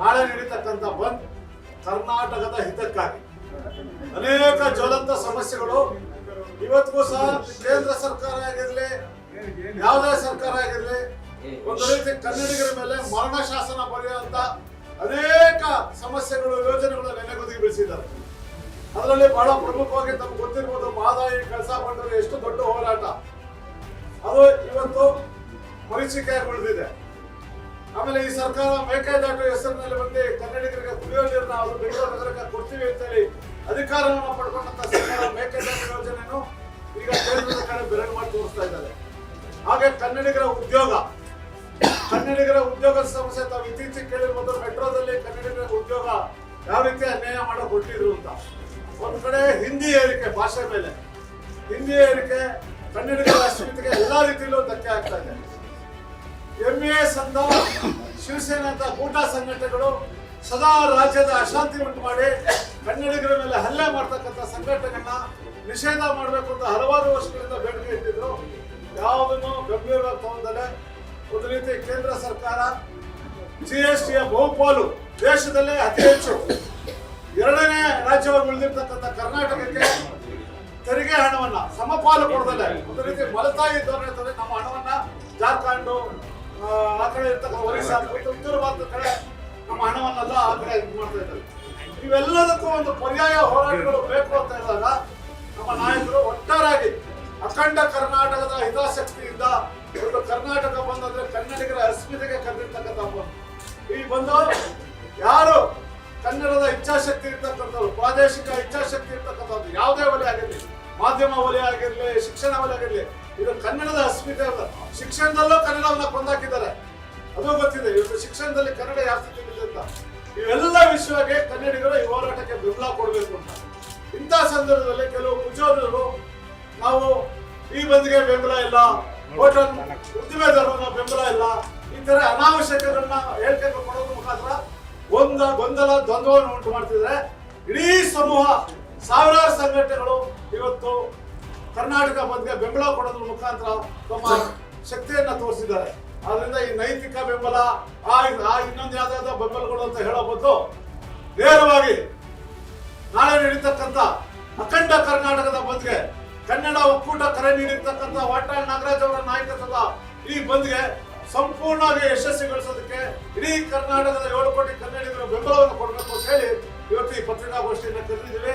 ನಾಳೆ ನಡೀತಕ್ಕಂಥ ಬಂದ್ ಕರ್ನಾಟಕದ ಹಿತಕ್ಕಾಗಿ. ಅನೇಕ ಜ್ವಲಂತ ಸಮಸ್ಯೆಗಳು ಇವತ್ತಿಗೂ ಸಹ ಕೇಂದ್ರ ಸರ್ಕಾರ ಆಗಿರ್ಲಿ, ಯಾವುದೇ ಸರ್ಕಾರ ಆಗಿರ್ಲಿ, ಒಂದು ರೀತಿ ಕನ್ನಡಿಗರ ಮೇಲೆ ಮರಣ ಶಾಸನ ಬರೆಯುವಂತ ಅನೇಕ ಸಮಸ್ಯೆಗಳು, ಯೋಜನೆಗಳು ನೆನೆಗುದಿಗೆ ಬೆಳೆಸಿದ್ದಾರೆ. ಅದರಲ್ಲಿ ಬಹಳ ಪ್ರಮುಖವಾಗಿ ತಮ್ಗೆ ಗೊತ್ತಿರ್ಬೋದು, ಮಾದಾಯಿ ಕೆಲಸ ಮಾಡಿದ್ರೆ ಎಷ್ಟು ದೊಡ್ಡ ಹೋರಾಟ. ಅದು ಇವತ್ತು ಮರೀಚಿಕೆಗೊಳಿದಿದೆ ಆಮೇಲೆ ಈ ಸರ್ಕಾರ ಮೇಕೆದಾಟು ಹೆಸರಿನಲ್ಲಿ ಬಂದು ಕನ್ನಡಿಗರಿಗೆ ಕುಡಿಯೋ ನೀರನ್ನ ಅವರು ಬೆಂಗಳೂರು ನಗರಕ್ಕೆ ಕೊಡ್ತೀವಿ ಅಂತೇಳಿ ಅಧಿಕಾರವನ್ನು ಪಡ್ಕೊಂಡಂತ ಸರ್ಕಾರ ಮೇಕೆದಾಟು ಯೋಜನೆಯನ್ನು ಈಗ ಕೇಂದ್ರದ ಕಡೆ ಬೆರಳು ಮಾಡಿ ತೋರಿಸ್ತಾ ಇದ್ದಾರೆ. ಹಾಗೆ ಕನ್ನಡಿಗರ ಉದ್ಯೋಗ. ಕನ್ನಡಿಗರ ಉದ್ಯೋಗ ಸಮಸ್ಯೆ ತಾವು ಇತ್ತೀಚೆಗೆ ಕೇಳಿರ್ಬೋದು, ಮೆಟ್ರೋದಲ್ಲಿ ಕನ್ನಡಿಗರ ಉದ್ಯೋಗ ಯಾವ ರೀತಿ ಅನ್ಯಾಯ ಮಾಡೋ ಕೊಟ್ಟಿದ್ರು ಅಂತ. ಒಂದ್ ಕಡೆ ಹಿಂದಿ ಏರಿಕೆ, ಭಾಷೆ ಮೇಲೆ. ಹಿಂದಿ ಏರಿಕೆ ಕನ್ನಡಿಗರ ಅಸ್ಮಿತೆಗೆ ಎಲ್ಲಾ ಎಂಇಎಸ್ ಅಂತ ಶಿವಸೇನೆ ಅಂತ ಕೂಟ ಸಂಘಟನೆಗಳು ಸದಾ ರಾಜ್ಯದ ಅಶಾಂತಿ ಉಂಟು ಮಾಡಿ ಕನ್ನಡಿಗರ ಮೇಲೆ ಹಲ್ಲೆ ಮಾಡ್ತಕ್ಕಂಥ ಸಂಘಟನೆಗಳನ್ನ ನಿಷೇಧ ಮಾಡಬೇಕು ಅಂತ ಹಲವಾರು ವರ್ಷಗಳಿಂದ ಬೇಡಿಕೆ ಇಟ್ಟಿದ್ರು. ಯಾವುದನ್ನು ಗಂಭೀರವಾಗಿ ತಗೊಂಡಲೆ ಒಂದು ರೀತಿ ಕೇಂದ್ರ ಸರ್ಕಾರ ಜಿ ಎಸ್ ಟಿಯ ಬಹುಪಾಲು ದೇಶದಲ್ಲೇ ಅತಿ ಹೆಚ್ಚು. ಎರಡನೇ ರಾಜ್ಯವಾಗಿ ಉಳಿದಿರ್ತಕ್ಕಂಥ ಕರ್ನಾಟಕಕ್ಕೆ ತೆರಿಗೆ ಹಣವನ್ನ ಸಮಪಾಲು ಕೊಡದಲ್ಲೇ ಒಂದು ರೀತಿ ಮಲತಾಯಿ ಧೋರಣೆ ನಮ್ಮ ಹಣವನ್ನ ಜಾರ್ಖಂಡ್ ಕಡೆ ಇರ್ತಕ್ಕಂಥ ಉತ್ತರ ಭಾರತದ ಕಡೆ ನಮ್ಮ ಹಣವನ್ನೆಲ್ಲ ಆ ಇದು ಮಾಡ್ತಾ ಇದ್ದಾರೆ. ಇವೆಲ್ಲದಕ್ಕೂ ಒಂದು ಪರ್ಯಾಯ ಹೋರಾಟಗಳು ಬೇಕು ಅಂತ ಹೇಳಿದಾಗ ನಮ್ಮ ನಾಯಕರು ಒಟ್ಟಾರಾಗಿ ಅಖಂಡ ಕರ್ನಾಟಕದ ಹಿತಾಸಕ್ತಿಯಿಂದ ಒಂದು ಕರ್ನಾಟಕ ಬಂದಂದ್ರೆ ಕನ್ನಡಿಗರ ಅಸ್ಮಿತೆಗೆ ಕರೆದಿರ್ತಕ್ಕಂಥ ಹಬ್ಬ. ಈ ಬಂದು ಯಾರು ಕನ್ನಡದ ಇಚ್ಛಾಶಕ್ತಿ ಇರ್ತಕ್ಕಂಥವ್ರು, ಪ್ರಾದೇಶಿಕ ಇಚ್ಛಾಶಕ್ತಿ ಇರ್ತಕ್ಕಂಥದ್ದು ಯಾವುದೇ ವಲಯ ಆಗಿರಲಿ, ಮಾಧ್ಯಮ ವಲಯ ಆಗಿರಲಿ, ಶಿಕ್ಷಣ ವಲಯ ಆಗಿರಲಿ, ಇದು ಕನ್ನಡದ ಅಸ್ಮಿತೆ ಅಲ್ಲ. ಶಿಕ್ಷಣದಲ್ಲೂ ಕನ್ನಡವನ್ನು ಕೊಂದಾಕಿದ್ದಾರೆ. ಅದು ಗೊತ್ತಿದೆ. ಇವತ್ತು ಶಿಕ್ಷಣದಲ್ಲಿ ಕನ್ನಡ ಯಾವ ಸ್ಥಿತಿ ಇದೆ ಅಂತ. ಇವೆಲ್ಲ ವಿಶ್ವಕ್ಕೆ ಕನ್ನಡಿಗರು ಈ ಹೋರಾಟಕ್ಕೆ ಬೆಂಬಲ ಕೊಡಬೇಕು ಅಂತ. ಇಂಥ ಸಂದರ್ಭದಲ್ಲಿ ಕೆಲವು ಕುಜೋರರು ನಾವು ಈ ಬಂದ್ಗೆ ಬೆಂಬಲ ಇಲ್ಲ. ಹೋಟೆಲ್ ಉದ್ದಿಮೆದಾರರ ಬೆಂಬಲ ಇಲ್ಲ. ಈ ತರ ಅನಾವಶ್ಯಕರನ್ನ ಹೇಳಿಕೆಗಳು ಕೊಡೋದ್ರ ಮುಖಾಂತರ ಒಂದ ಗೊಂದಲ, ದ್ವಂದ್ವವನ್ನು ಉಂಟು ಮಾಡ್ತಿದ್ರೆ ಇಡೀ ಸಮೂಹ, ಸಾವಿರಾರು ಸಂಘಟನೆಗಳು ಇವತ್ತು ಕರ್ನಾಟಕ ಬಂದ್ಗೆ ಬೆಂಬಲ ಕೊಡೋದ್ರ ಮುಖಾಂತರ ತಮ್ಮ ಶಕ್ತಿಯನ್ನ ತೋರಿಸಿದ್ದಾರೆ. ಆದ್ರಿಂದ ಈ ನೈತಿಕ ಬೆಂಬಲ, ಆ ಇನ್ನೊಂದು ಯಾವ್ದಾದ ಬೆಂಬಲಗಳು ಅಂತ ಹೇಳಬಹುದು. ನೇರವಾಗಿ ನಾಳೆ ನಡೀತಕ್ಕಂಥ ಅಖಂಡ ಕರ್ನಾಟಕದ ಬಂದ್ಗೆ ಕನ್ನಡ ಒಕ್ಕೂಟ ಕರೆ ನೀಡಿರ್ತಕ್ಕಂಥ ವಾಟಾಳ್ ನಾಗರಾಜ್ ಅವರ ನಾಯಕತ್ವದ ಈ ಬಂದ್ಗೆ ಸಂಪೂರ್ಣವಾಗಿ ಯಶಸ್ವಿಗೊಳಿಸೋದಕ್ಕೆ ಇಡೀ ಕರ್ನಾಟಕದ ಏಳು ಕೋಟಿ ಕನ್ನಡಿಗರು ಬೆಂಬಲವನ್ನು ಕೊಡಬೇಕು ಅಂತ ಹೇಳಿ ಇವತ್ತು ಈ ಪತ್ರಿಕಾಗೋಷ್ಠಿಯನ್ನು ಕರೆದಿದ್ದೀವಿ.